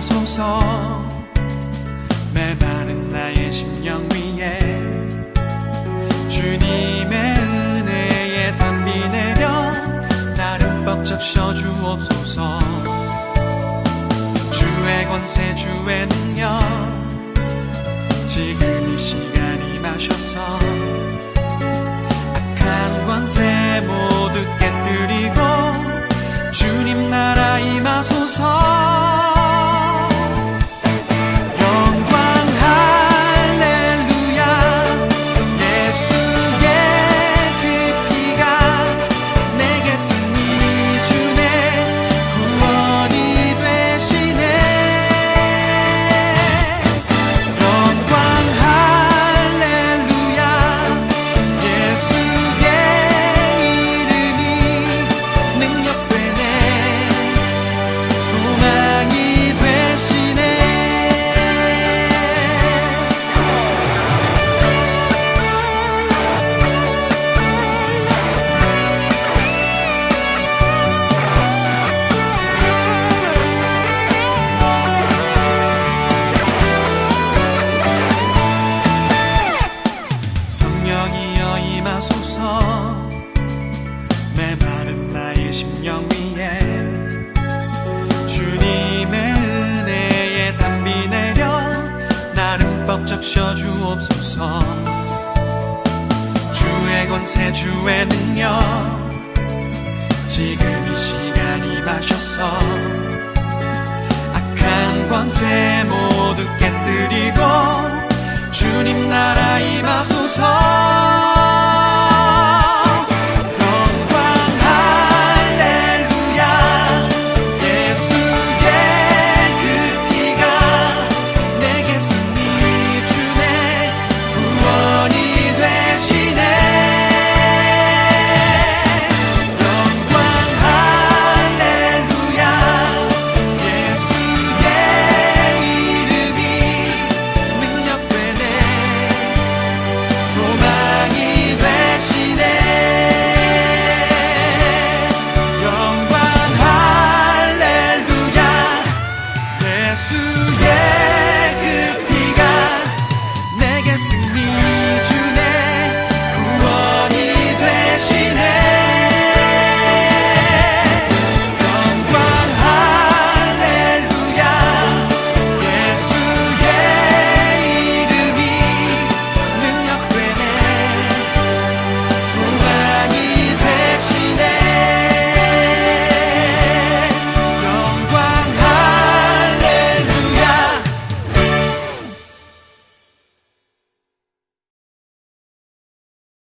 하소서 매마른 나의 심령 위에 주님의 은혜에 담비 내려 나를 벅적 셔주옵소서. 주의 권세 주의 능력 지금 이 시간이 마셔서 악한 권세 모두 나를 벅적 셔 주옵소서. 주의 권세 주의 능력 지금 이 시간 임하셔서 악한 권세 모두 깨뜨리고 주님 나라 임하소서 soon.